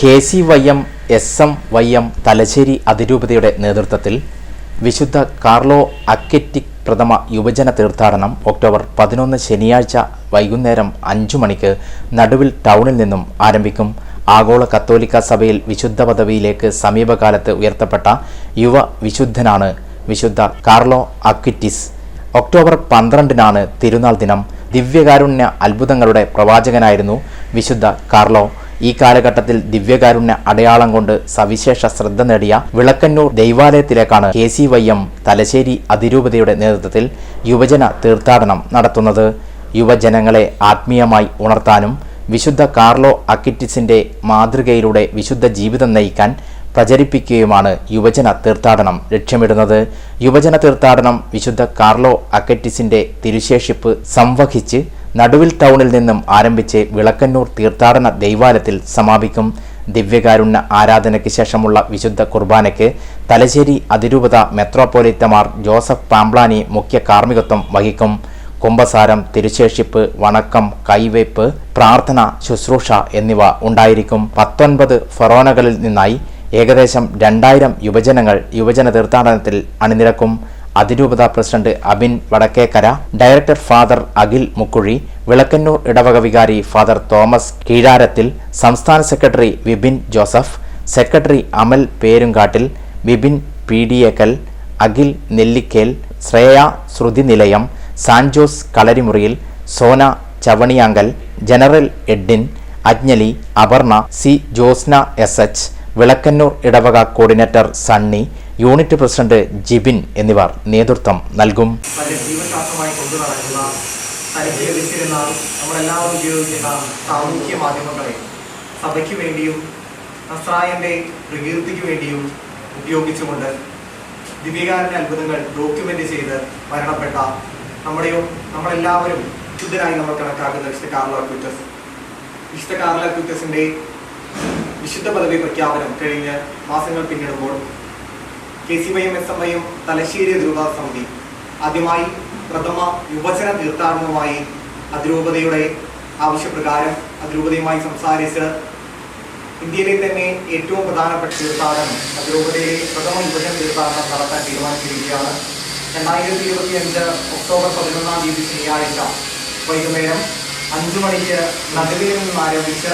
K C Y M S M Y M Thalassery അതിരൂപതയുടെ നേതൃത്വത്തിൽ വിശുദ്ധ കാർലോ അക്കറ്റിക് പ്രഥമ യുവജന തീർത്ഥാടനം ഒക്ടോബർ പതിനൊന്ന് ശനിയാഴ്ച വൈകുന്നേരം അഞ്ചു മണിക്ക് നടുവിൽ ടൗണിൽ നിന്നും ആരംഭിക്കും. ആഗോള കത്തോലിക്ക സഭയിൽ വിശുദ്ധ പദവിയിലേക്ക് സമീപകാലത്ത് ഉയർത്തപ്പെട്ട യുവ വിശുദ്ധനാണ് വിശുദ്ധ കാർലോ അക്വിറ്റിസ് ഒക്ടോബർ പന്ത്രണ്ടിനാണ് തിരുനാൾ ദിനം. ദിവ്യകാരുണ്യ അത്ഭുതങ്ങളുടെ പ്രവാചകനായിരുന്നു വിശുദ്ധ കാർലോ. ഈ കാലഘട്ടത്തിൽ ദിവ്യകാരുണ്യ അടയാളം കൊണ്ട് സവിശേഷ ശ്രദ്ധ നേടിയ Vilakkannur ദൈവാലയത്തിലേക്കാണ് K C Y M Thalassery അതിരൂപതയുടെ നേതൃത്വത്തിൽ യുവജന തീർത്ഥാടനം നടത്തുന്നത്. യുവജനങ്ങളെ ആത്മീയമായി ഉണർത്താനും വിശുദ്ധ കാർലോ അക്കിറ്റിസിന്റെ മാതൃകയിലൂടെ വിശുദ്ധ ജീവിതം നയിക്കാൻ പ്രചരിപ്പിക്കുകയുമാണ് യുവജന തീർത്ഥാടനം ലക്ഷ്യമിടുന്നത്. യുവജന തീർത്ഥാടനം വിശുദ്ധ കാർലോ അക്കറ്റിസിന്റെ തിരുശേഷിപ്പ് സംവഹിച്ച് നടുവിൽ ടൗണിൽ നിന്നും ആരംഭിച്ച് വിളക്കന്നൂർ തീർത്ഥാടന ദൈവാലയത്തിൽ സമാപിക്കും. ദിവ്യകാരുണ്യ ആരാധനയ്ക്ക് ശേഷമുള്ള വിശുദ്ധ കുർബാനയ്ക്ക് തലശ്ശേരി അതിരൂപത മെത്രോപൊലിത്തമാർ ജോസഫ് പാംപ്ലാനി മുഖ്യ കാർമ്മികത്വം വഹിക്കും. കുംഭസാരം തിരുശേഷിപ്പ് വണക്കം കൈവയ്പ് പ്രാർത്ഥന ശുശ്രൂഷ എന്നിവ ഉണ്ടായിരിക്കും. പത്തൊൻപത് ഫൊറോനകളിൽ നിന്നായി ഏകദേശം രണ്ടായിരം യുവജനങ്ങൾ യുവജന തീർത്ഥാടനത്തിൽ അണിനിരക്കും. അതിരൂപത president Abin Vadakkekara director father Akhil Mukkuzhi Vilakkannur ഇടവക വികാരി ഫാദർ തോമസ് കീഴാരത്തിൽ സംസ്ഥാന secretary Vipin Joseph secretary Amal Perunkattil Vipin P D Ekkal Akhil Nellikkel Shreya Shruthi Nilayam Sanjose Kalarimuriyil Sona Chavaniyankal general Edin അജ്ഞലി Aparna C Josna S H Vilakkannur ഇടവക coordinator Sunny unit president Jibin എന്നിവർ നേതൃത്വം നൽകും. നമ്മളെല്ലാവരും ഉപയോഗിക്കുന്ന സാമൂഹ്യ മാധ്യമങ്ങളെ സഭയ്ക്ക് വേണ്ടിയും നസ്രായന്റെ പ്രകീർത്തിക്ക് വേണ്ടിയും ഉപയോഗിച്ചുകൊണ്ട് ദിവ്യകാരന്റെ അത്ഭുതങ്ങൾ ഡോക്യുമെന്റ് ചെയ്ത് മരണപ്പെട്ട നമ്മുടെയും നമ്മളെല്ലാവരും ശുദ്ധരായി നമ്മൾ കണക്കാക്കുന്ന വിശുദ്ധ കാർലോ അക്വിറ്റസ്. വിശുദ്ധ കാർലോ അക്വിറ്റസിന്റെ വിശുദ്ധ പദവി പ്രഖ്യാപനം കഴിഞ്ഞ് മാസങ്ങൾ പിന്നിടുമ്പോൾ K C Y M S M ഐയും തലശ്ശേരി അതിരൂപത സമിതി. ആദ്യമായി പ്രഥമ യുവജന തീർത്ഥാടനവുമായി അതിരൂപതയുടെ ആവശ്യപ്രകാരം അതിരൂപതയുമായി സംസാരിച്ച് ഇന്ത്യയിലെ തന്നെ ഏറ്റവും പ്രധാനപ്പെട്ട തീർത്ഥാടനം അതിരൂപതയിലെ പ്രഥമ യുവജന തീർത്ഥാടനം നടത്താൻ തീരുമാനിച്ചിരിക്കുകയാണ്. രണ്ടായിരത്തി ഇരുപത്തി അഞ്ച് ഒക്ടോബർ പതിനൊന്നാം തീയതി ശനിയാഴ്ച വൈകുന്നേരം അഞ്ചു മണിക്ക് നഗരിയിൽ നിന്ന് ആരംഭിച്ച്